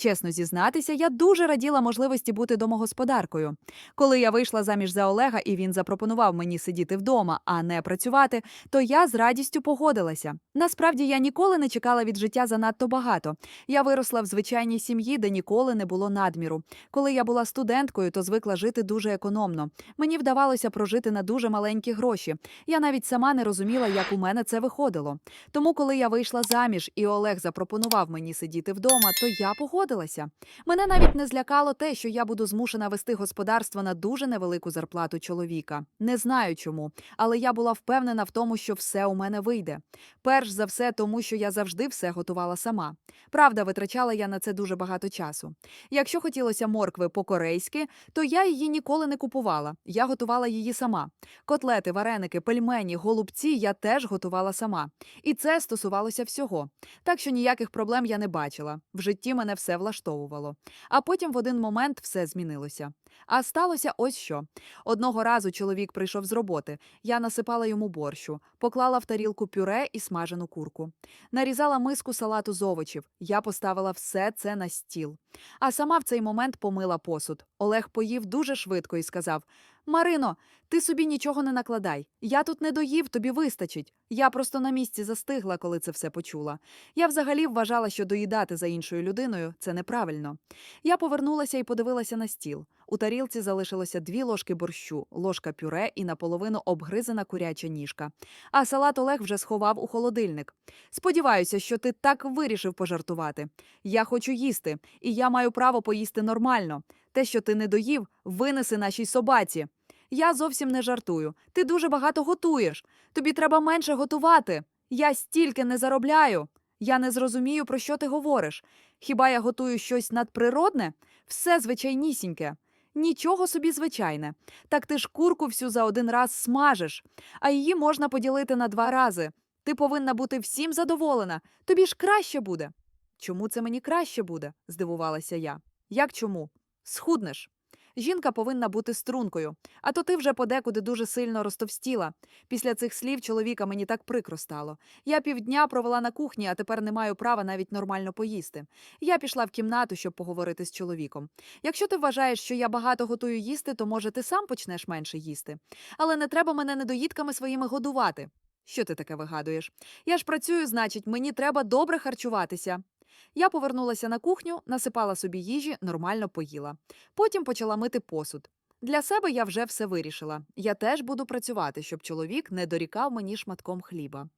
Чесно зізнатися, я дуже раділа можливості бути домогосподаркою. Коли я вийшла заміж за Олега і він запропонував мені сидіти вдома, а не працювати, то я з радістю погодилася. Насправді я ніколи не чекала від життя занадто багато. Я виросла в звичайній сім'ї, де ніколи не було надміру. Коли я була студенткою, то звикла жити дуже економно. Мені вдавалося прожити на дуже маленькі гроші. Я навіть сама не розуміла, як у мене це виходило. Тому, коли я вийшла заміж і Олег запропонував мені сидіти вдома, то я погодилася. Мене навіть не злякало те, що я буду змушена вести господарство на дуже невелику зарплату чоловіка. Не знаю чому, але я була впевнена в тому, що все у мене вийде. Перш за все, тому що я завжди все готувала сама. Правда, витрачала я на це дуже багато часу. Якщо хотілося моркви по-корейськи, то я її ніколи не купувала. Я готувала її сама. Котлети, вареники, пельмені, голубці я теж готувала сама. І це стосувалося всього. Так що ніяких проблем я не бачила. В житті мене все влаштовувало. А потім в один момент все змінилося. А сталося ось що. Одного разу чоловік прийшов з роботи. Я насипала йому борщу, поклала в тарілку пюре і смажену курку. Нарізала миску салату з овочів. Я поставила все це на стіл. А сама в цей момент помила посуд. Олег поїв дуже швидко і сказав: Марино, ти собі нічого не накладай. Я тут не доїв, тобі вистачить. Я просто на місці застигла, коли це все почула. Я взагалі вважала, що доїдати за іншою людиною це неправильно. Я повернулася і подивилася на стіл. У тарілці залишилося дві ложки борщу, ложка пюре і наполовину обгризана куряча ніжка. А салат Олег вже сховав у холодильник. Сподіваюся, що ти так вирішив пожартувати. Я хочу їсти, і я маю право поїсти нормально. Те, що ти не доїв, винеси нашій собаці. Я зовсім не жартую. Ти дуже багато готуєш. Тобі треба менше готувати. Я стільки не заробляю. Я не зрозумію, про що ти говориш. Хіба я готую щось надприродне? Все звичайнісіньке. Нічого собі звичайне. Так ти ж курку всю за один раз смажеш, а її можна поділити на два рази. Ти повинна бути всім задоволена. Тобі ж краще буде. Чому це мені краще буде? здивувалася я. Як чому? Схуднеш. Жінка повинна бути стрункою, а то ти вже подекуди дуже сильно розтовстіла. Після цих слів чоловіка мені так прикро стало. Я півдня провела на кухні, а тепер не маю права навіть нормально поїсти. Я пішла в кімнату, щоб поговорити з чоловіком. Якщо ти вважаєш, що я багато готую їсти, то може ти сам почнеш менше їсти. Але не треба мене недоїдками своїми годувати. Що ти таке вигадуєш? Я ж працюю, значить, мені треба добре харчуватися. Я повернулася на кухню, насипала собі їжі, нормально поїла. Потім почала мити посуд. Для себе я вже все вирішила. Я теж буду працювати, щоб чоловік не дорікав мені шматком хліба.